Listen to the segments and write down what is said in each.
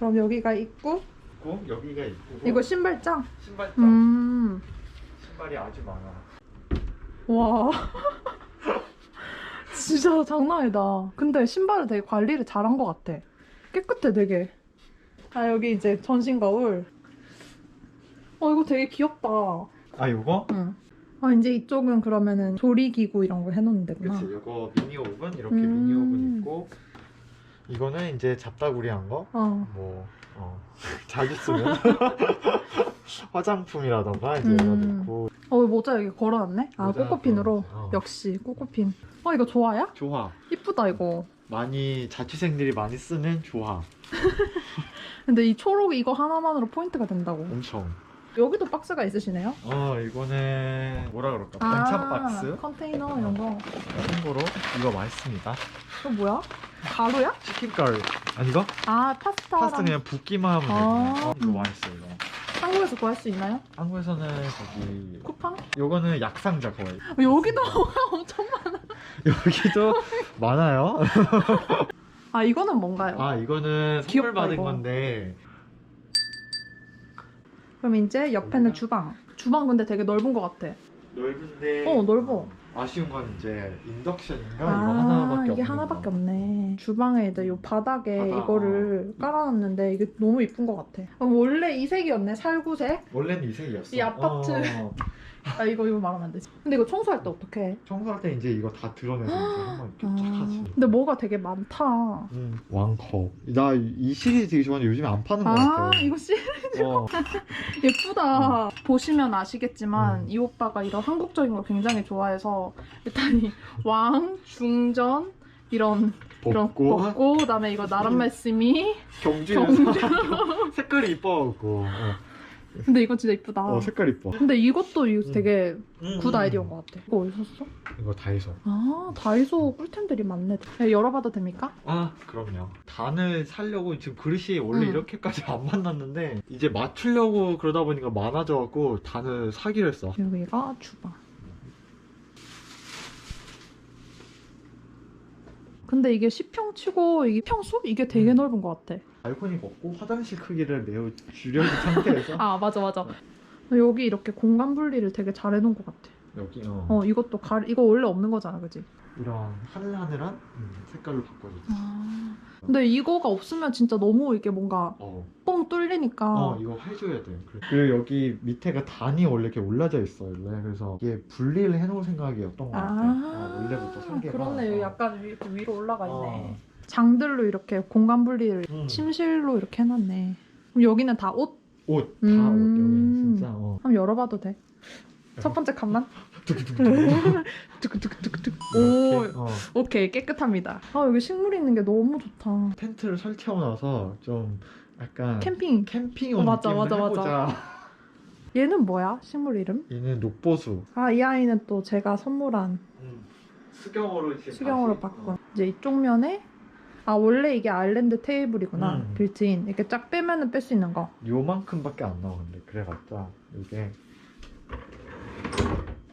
그럼 여기가 입구? 있고 여기가 있고 이거 신발장? 신발장 음. 신발이 아주 많아. 와. 진짜 장난 아니다. 근데 신발을 되게 관리를 잘한 것 같아. 깨끗해, 되게. 아, 여기 이제 전신 거울. 어, 이거 되게 귀엽다. 아 이거? 응. 아, 이제 이쪽은 그러면은 조리기구 이런 거 해놓는 데구나. 그치 이거 미니 오븐 이렇게 음. 미니 오븐 있고 이거는 이제 잡다구리 한 거. 어. 뭐 어, 자주 쓰는 화장품이라던가 이제 음. 열어놓고 어, 모자 여기 걸어놨네? 아, 모자 꼬꼬핀으로. 어. 역시, 꼬꼬핀. 어, 이거 좋아야? 조화 이쁘다, 이거. 많이 자취생들이 많이 쓰는 조화 근데 이 초록 이거 하나만으로 포인트가 된다고. 엄청 여기도 박스가 있으시네요? 어 이거는 뭐라 그럴까 아, 반찬 박스 컨테이너 이런 거. 참고로 이거 맛있습니다 이거 뭐야? 가루야? 치킨 가루 아니 이거? 아, 파스타랑. 파스타 그냥 붓기만 하면 아. 되거든요 어, 이거 음. 맛있어 이거 한국에서 구할 수 있나요? 한국에서는 저기 쿠팡? 요거는 약상자 거의 여기도 엄청 많아. 여기도 많아요 아, 이거는 뭔가요? 아 이거는 선물 귀엽다, 받은 이거. 건데 그럼 이제 옆에는 주방. 주방 근데 되게 넓은 것 같아. 넓은데 어, 넓어. 아쉬운 건 이제 인덕션인가 아, 이거 하나밖에 이게 없는 하나밖에 거. 없네. 주방에 이제 요 바닥에 바닥, 이거를 깔아놨는데 이게 너무 이쁜 것 같아. 아, 원래 이 색이었네, 살구색. 원래는 이 색이었어 이 아파트. 어, 아, 이거, 이거 말하면 안 되지. 근데 이거 청소할 때 어떡해? 청소할 때 이제 이거 다 드러내서 이제 한번 이렇게 쫙 아, 하지 근데 뭐가 되게 많다. 음, 왕컵 나 이 시리즈 되게 좋아하는데 요즘에 안 파는 거 아, 같아 이거 씨 어, 예쁘다. 보시면 아시겠지만 음. 이 오빠가 이런 한국적인 걸 굉장히 좋아해서 일단 이 왕, 중전 이런 벗고 벗고 그다음에 이거 나란 말씀이 경주에서 색깔이 이뻐갖고 어, 근데 이거 진짜 이쁘다. 어, 색깔 이뻐 근데 이것도 이거 음. 되게 음, 굿 음. 아이디어인 것 같아. 이거 어디서 샀어? 이거 다이소 아 다이소 꿀템들이 많네. 네, 열어봐도 됩니까? 아 그럼요 단을 사려고 지금 그릇이 원래 음. 이렇게까지 안 만났는데 이제 맞추려고 그러다 보니까 많아져갖고 단을 사기로 했어 여기가 주방. 근데 이게 10평 치고 이게 평수? 이게 되게 음. 넓은 것 같아. 발코니 먹고 화장실 크기를 매우 줄여진 상태에서 아 맞아 맞아. 여기 이렇게 공간 분리를 되게 잘 해놓은 것 같아. 여기 어, 어 이것도 가 이거 원래 없는 거잖아, 그지? 이런 하늘하늘한 음, 색깔로 바꿔줬어 아. 근데 이거가 없으면 진짜 너무 이게 뭔가 어. 뻥 뚫리니까. 어 이거 해줘야 돼 그래. 그리고 여기 밑에가 단이 원래 이렇게 올라져 있어 원래 그래서 이게 분리를 해놓을 생각이었던 것 같아 어, 원래부터 설계가 그렇네. 여기 어. 약간 위, 위로 올라가 있네. 어. 장들로 이렇게 공간 분리를 음. 침실로 이렇게 해놨네. 그럼 여기는 다 옷? 옷, 다 음. 옷, 여기 진짜, 어. 한번 열어봐도 돼. 첫 번째 칸만. 이렇게, 오, 어. 오케이 깨끗합니다. 아 여기 식물 있는 게 너무 좋다. 텐트를 설치하고 나서 좀 약간 캠핑. 캠핑 어, 온 맞아, 느낌을 맞아, 해보자. 맞아. 얘는 뭐야? 식물 이름? 얘는 녹보수. 아 이 아이는 또 제가 선물한 음. 수경으로 지금 수경으로 다시- 바꾼. 이제 이쪽 면에 아 원래 이게 아일랜드 테이블이구나. 음. 빌트인 이렇게 쫙 빼면은 뺄 수 있는 거. 어, 요만큼밖에 안 나오는데 그래봤자 이게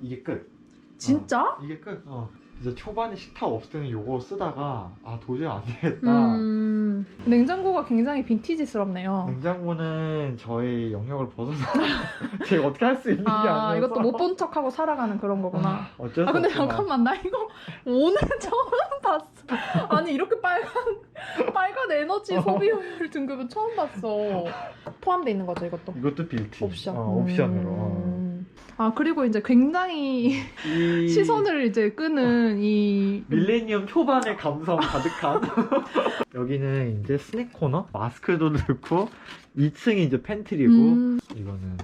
이게 끝. 진짜? 어, 이게 끝. 어. 이제 초반에 식탁 없을 때는 요거 쓰다가 아 도저히 안 되겠다. 음 냉장고가 굉장히 빈티지스럽네요. 냉장고는 저의 영역을 벗어나 제가 어떻게 할 수 있는 게아 이것도 못 본 척하고 살아가는 그런 거구나. 아, 어쩔 수 아 근데 없지만. 잠깐만 나 이거 오늘 처음 봤어. 아니 이렇게 빨간 빨간 에너지 어. 소비율 등급은 처음 봤어. 포함돼 있는 거죠 이것도. 이것도 빌트 옵션. 어, 옵션으로 음. 아 그리고 이제 굉장히 이 시선을 이제 끄는 이 밀레니엄 초반의 감성 가득한. 여기는 이제 스낵 코너? 마스크도 넣고 2층이 이제 팬트리고 음, 이거는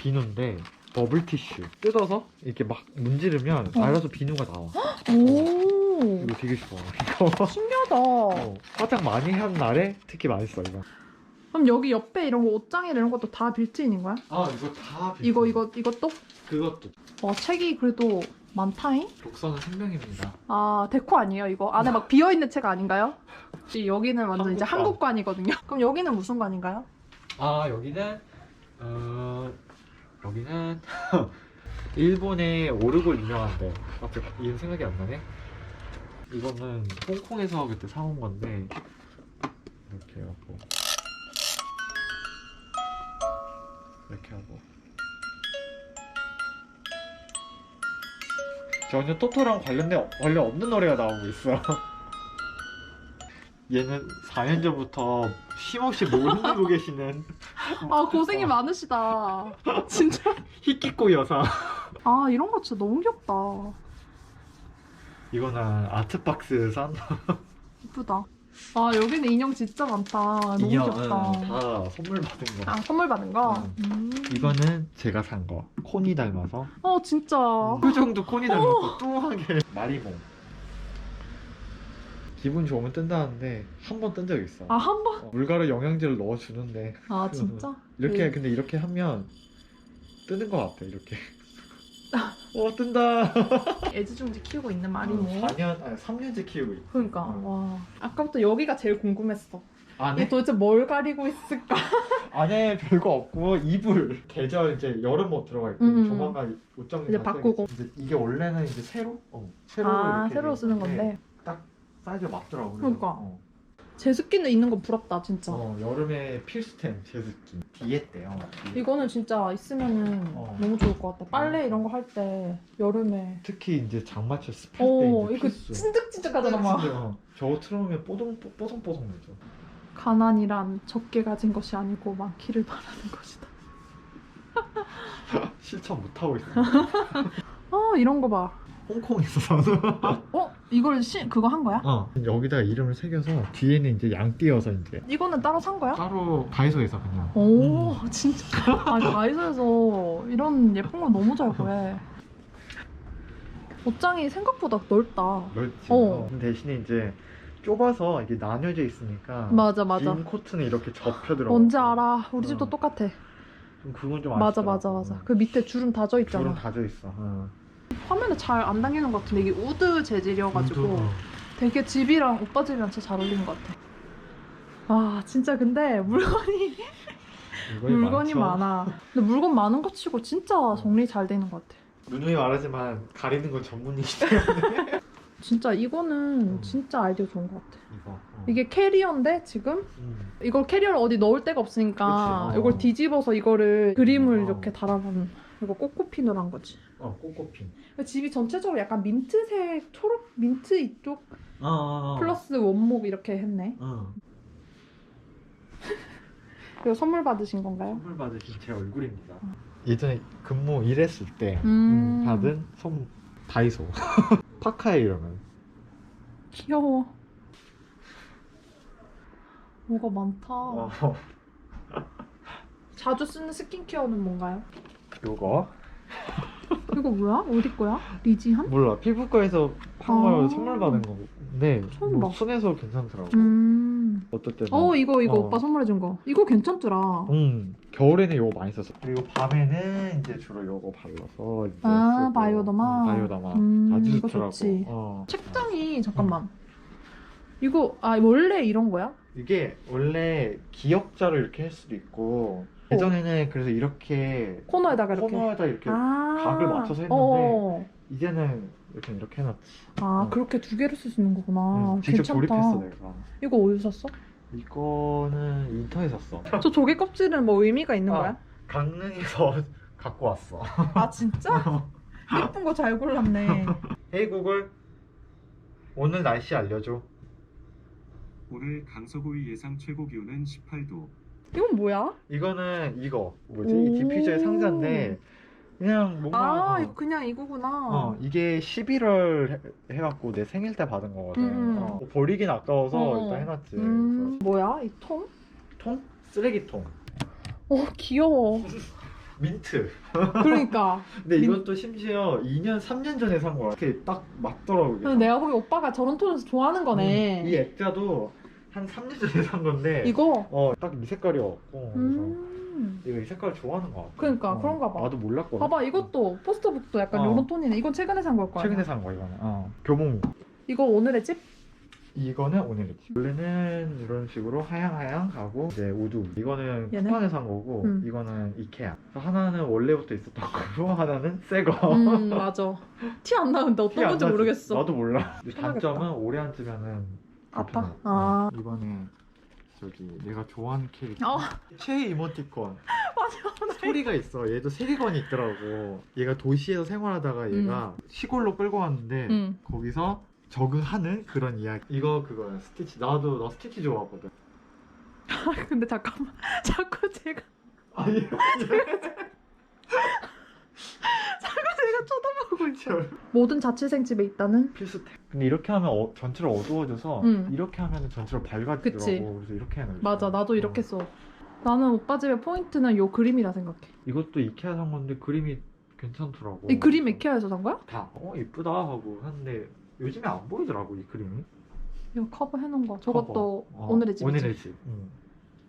비누인데 버블 티슈. 뜯어서 이렇게 막 문지르면 어. 알아서 비누가 나와. 오! 이거 되게 좋아 이거. 신기하다. 어, 화장 많이 한 날에 특히 맛있어 이거 그럼 여기 옆에 이런 거 옷장이나 이런 것도 다 빌트인인 거야? 아 이거 다 비슷해. 이거 이거 이것도? 그것도 와 책이 그래도 많다잉? 독서는 생명입니다. 아 데코 아니에요 이거? 안에 막 비어있는 책 아닌가요? 이- 여기는 완전 이제 한국관. 한국관이거든요 그럼 여기는 무슨 관인가요? 아 여기는 어 여기는 일본의 오르골 유명한데 갑자기 이름 생각이 안 나네. 이거는 홍콩에서 그때 사온 건데 이렇게 하고 이렇게 하고. 전혀 토토랑 관련된 관련 없는 노래가 나오고 있어. 얘는 4년 전부터 쉼없이 목을 흔들고 계시는. 아 고생이 많으시다. 진짜. 히키코 여사. 아 이런 거 진짜 너무 귀엽다. 이거는 아트박스 산? 이쁘다 아 여기는 인형 진짜 많다 너무 인형은 귀엽다 다 선물 받은 거. 아 선물 받은 거? 응. 음. 이거는 제가 산 거. 코니 닮아서. 어 진짜 표정도 코니 닮았고 뚱하게. 마리모. 기분 좋으면 뜬다는데 한 번 뜬 적 있어. 아 한 번? 어, 물가루 영양제를 넣어 주는데 아 진짜? 이렇게 네. 근데 이렇게 하면 뜨는 것 같아 이렇게. 와 뜬다. 애지중지 키우고 있는 마리모 4년 아니 3년째 키우고 있어. 그러니까 응. 와 아까부터 여기가 제일 궁금했어 안에 이게 도대체 뭘 가리고 있을까? 안에 별거 없고 이불 계절 이제 여름 옷 들어가 있고 음. 조만간 옷장 이제 바꾸고. 이제 이게 원래는 이제 새로 어 새로 아 이렇게 새로 쓰는 건데 딱 사이즈 맞더라고. 그래서. 그러니까. 어. 제습기는 있는 거 부럽다 진짜 어, 여름에 필수템 제습기 디에때요. 이거는 진짜 있으면은 어. 너무 좋을 것 같아 빨래 이런 거 할 때 여름에 특히 이제 장마철 습할 때어 이제 이거 필수. 찐득찐득하잖아 막 진짜, 어. 저거 틀어놓으면 뽀송 뽀송뽀송해져. 가난이란 적게 가진 것이 아니고 많기를 바라는 것이다 실천 못 하고 있어. 아 이런 거 봐 홍콩에서 사서. 어? 이걸 시, 그거 한 거야? 어. 여기다 이름을 새겨서 뒤에는 이제 양 띄어서 이제 이거는 따로 산 거야? 따로 다이소에서 그냥. 오 음. 진짜 아 다이소에서 이런 예쁜 거 너무 잘 구해 옷장이 생각보다 넓다 넓지. 어. 어. 대신에 이제 좁아서 이게 나뉘어져 있으니까. 맞아 맞아 긴 코트는 이렇게 접혀 들어. 뭔지 알아 우리 집도 어. 똑같아 좀 그건 좀 맞아 아쉽더라고. 맞아 맞아 그 밑에 주름 다져 있잖아 줄은 다져 있어. 어. 화면에 잘 안 당기는 것 같은데 이게 우드 재질이어가지고 어. 되게 집이랑 오빠 집이랑 진짜 잘 어울리는 것 같아 아 진짜 근데 물건이 물건이, 물건이? 많아 근데 물건 많은 거 치고 진짜 정리 잘 되는 것 같아 누누이 말하지만 가리는 건 전문이기 때문에 진짜 이거는 음. 진짜 아이디어 좋은 것 같아 이거. 어. 이게 캐리어인데 지금 음. 이걸 캐리어를 어디 넣을 데가 없으니까 그치, 어. 이걸 뒤집어서 이거를 그림을 어. 이렇게 달아놓은 이거 꼬꼬핀으로 한 거지 어 꼬꼬핀. 집이 전체적으로 약간 민트색 초록 민트 이쪽 어, 어, 어. 플러스 원목 이렇게 했네 어. 그리고 선물 받으신 건가요? 선물 받으신 제 얼굴입니다. 예전에 근무 일했을 때 음. 음, 받은 선 다이소 파카의 이름은 귀여워 뭐가 많다 어, 자주 쓰는 스킨케어는 뭔가요? 요거 이거 뭐야? 어디 거야? 리지한? 몰라 피부과에서 한걸 아. 선물 받은 건데 처음 뭐 봐. 순해서 괜찮더라고. 음. 어떨 때는 어 이거 이거 어. 오빠 선물해준 거 이거 괜찮더라 음 겨울에는 요거 많이 썼어. 그리고 밤에는 이제 주로 요거 발라서 이제 아 쓰고. 바이오더마 음, 바이오더마 음, 아주 이거 좋더라고. 좋지 어. 책장이 잠깐만 이거 아 원래 이런 거야? 이게 원래 기역자로 이렇게 할 수도 있고 예전에는 그래서 이렇게 코너에다가 이렇게 코너에다 이렇게 아 각을 맞춰서 했는데 어. 이제는 이렇게 이렇게 해놨지. 아 어. 그렇게 두 개를 쓸 수 있는 거구나 응, 직접 아, 괜찮다 조립했어 내가. 이거 어디서 샀어? 이거는 인터넷 샀어. 저 조개 껍질은 뭐 의미가 있는 아. 거야? 강릉에서 갖고 왔어. 아 진짜? 예쁜 거 잘 골랐네 헤이 구글 오늘 날씨 알려줘. 오늘 강서구의 예상 최고 기온은 18도. 이건 뭐야? 이거는 이거 뭐지? 오. 이 디퓨저의 상자인데 그냥 뭔가 아 어, 이거 그냥 이거구나 어, 이게 11월 해, 해갖고 내 생일 때 받은 거거든. 음. 어, 버리긴 아까워서 어. 일단 해놨지. 음 뭐야 이 통? 그래서 통? 쓰레기통. 어 귀여워 민트. 그러니까 근데 민- 이것도 심지어 2년, 3년 전에 산 거야. 이렇게 딱 맞더라고. 이게. 근데 내가 보기 오빠가 저런 톤에서 좋아하는 거네 음, 이 액자도 한 3년 전에 산 건데 이거? 어 딱 이 색깔이었고 그래서 음. 내가 이 색깔 좋아하는 거 같아 그러니까, 그런가 봐. 나도 몰랐거든 봐봐 이것도 포스터북도 약간 어. 요런 톤이네. 이건 최근에 산 걸 거야. 최근에 산 거 이거는 어 교봉 이거 오늘의 집? 이거는 오늘의 집 원래는 이런 식으로 하향하향 가고 이제 우드 이거는 얘는? 쿠팡에 산 거고 음. 이거는 이케아 그래서 하나는 원래부터 있었던 거고 하나는 새거 음 맞아. 티 안 나는데 어떤 건지 모르겠어. 나도 몰라 근데 편하겠다. 단점은 오래 앉으면은 불편해. 아. 어, 이번에 저기 내가 좋아하는 캐릭터 어. 최애 이모티콘 맞아. 스토리가 있어. 얘도 세리건이 있더라고. 얘가 도시에서 생활하다가 얘가 시골로 끌고 왔는데 음. 거기서 적응하는 그런 이야기. 이거 그거야 스티치. 나도 나 스티치 좋아하거든. 근데 잠깐만. 자꾸 제가 아니 쳐다보고 있어. 모든 자취생 집에 있다는? 필수템 근데 이렇게 하면 어- 전체를 어두워져서 음. 이렇게 하면 전체로 밝아지더라고 그치. 그래서 이렇게 해놓은 맞아 나도 이렇게 써. 나는 오빠 집의 포인트는 요 그림이라 생각해. 이것도 이케아 산 건데 그림이 괜찮더라고 이 그림 이케아에서 산 거야? 다 어 이쁘다 하고 하는데 요즘에 안 보이더라고 이 그림이 이거 커버 해놓은 거. 저것도 커버. 어, 오늘의 집이지. 오늘의 집 응.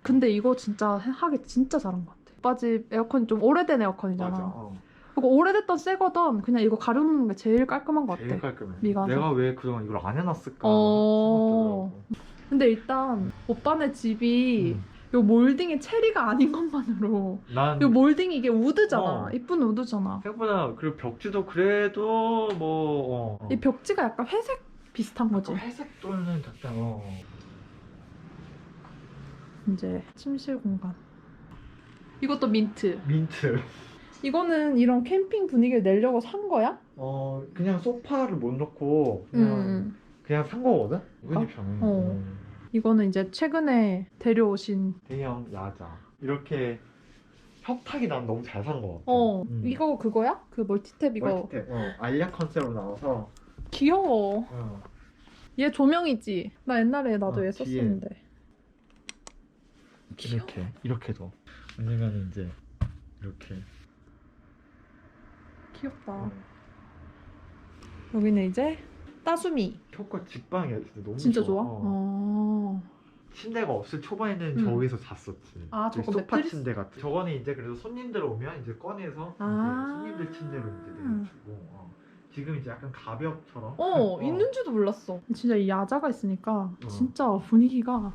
근데 이거 진짜 하기 진짜 잘한 것 같아. 오빠 집 에어컨이 좀 오래된 에어컨이잖아. 맞아 어. 그리고 오래됐던 새 거던 그냥 이거 가려놓는 게 제일 깔끔한 것 같아. 제일 깔끔해 미가 내가 왜 그동안 이걸 안 해놨을까 어. 생각되더라고 근데 일단 오빠네 집이 음. 요 몰딩이 체리가 아닌 것만으로 난 요 몰딩이 이게 우드잖아. 어. 이쁜 우드잖아. 생각보다 그리고 벽지도 그래도 뭐 어. 이 벽지가 약간 회색 비슷한 거지. 약간 회색 또는 약간 어. 이제 침실 공간. 이것도 민트. 민트 이거는 이런 캠핑 분위기를 내려고 산 거야? 어 그냥 소파를 못 응. 그냥 응. 그냥 산 거거든 은근히 어? 어. 음. 이거는 이제 최근에 데려오신. 대형 야자 이렇게 협탁이 난 너무 잘 산 거 같아 어, 음. 이거 그거야? 그 멀티탭 이거 멀티탭 어 알약 컨셉으로 나와서 귀여워. 어. 얘 조명이지. 나 옛날에 나도 어, 얘 뒤에. 썼었는데. 이렇게 이렇게도 왜냐면 이제 이렇게 귀엽다. 어. 여기는 이제 따수미. 효과 직방이야 진짜 너무 진짜 좋아 좋아? 어. 어. 침대가 없을 초반에는 음. 저기서 잤었지. 아, 그 저거 소파 매트리스? 침대 같은. 저거는 이제 그래도 손님들 오면 이제 꺼내서 아. 이제 손님들 침대로 이제 내주고. 어. 지금 이제 약간 가볍처럼. 어, 있는지도 몰랐어. 진짜 이 야자가 있으니까 어. 진짜 분위기가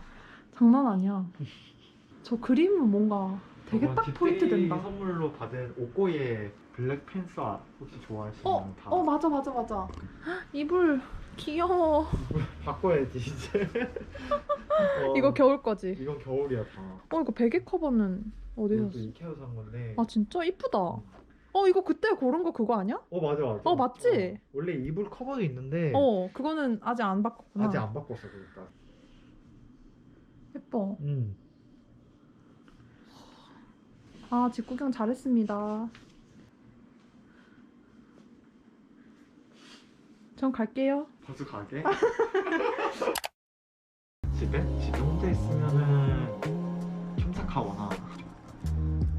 장난 아니야. 저 그림은 뭔가 되게 딱 포인트 된다. 선물로 받은 오꼬의 블랙 팬서 혹시 좋아하시는 어, 다어 맞아 맞아 맞아. 헉, 이불 귀여워. 바꿔야지 이제. 어, 이거 겨울 거지. 이건 겨울이야 다. 어 이거 베개 커버는 어디서 이것도 샀어? 이케아 산 건데. 아 진짜 이쁘다. 어 이거 그때 고른 거 그거 아니야? 어 맞아 맞아. 어, 맞지? 어, 원래 이불 커버도 있는데 어 그거는 아직 안 바꿨구나. 아직 안 바꿨어 그러니까. 예뻐. 음. 아 집 구경 잘했습니다. 전 갈게요. 벌써 가게? 집에? 집에 혼자 있으면은 첨삭하거나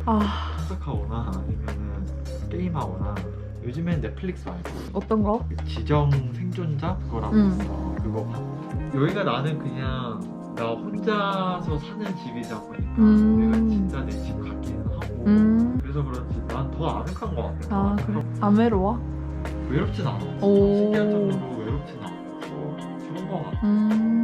아 첨삭하거나 아니면은 게임하거나 요즘엔 넷플릭스 알고 어떤 거? 지정 생존자 그거라고 음. 있어 그거 봐 여기가 나는 그냥 나 혼자서 사는 집이다 보니까 음. 내가 진짜 내 집 같기는 하고 음. 그래서 그런지 난 더 아늑한 것 같아 아 그래. 안 외로워? 외롭진 않아 오. 신기할 정도로 외롭진 않고 좋은 것 같아 음.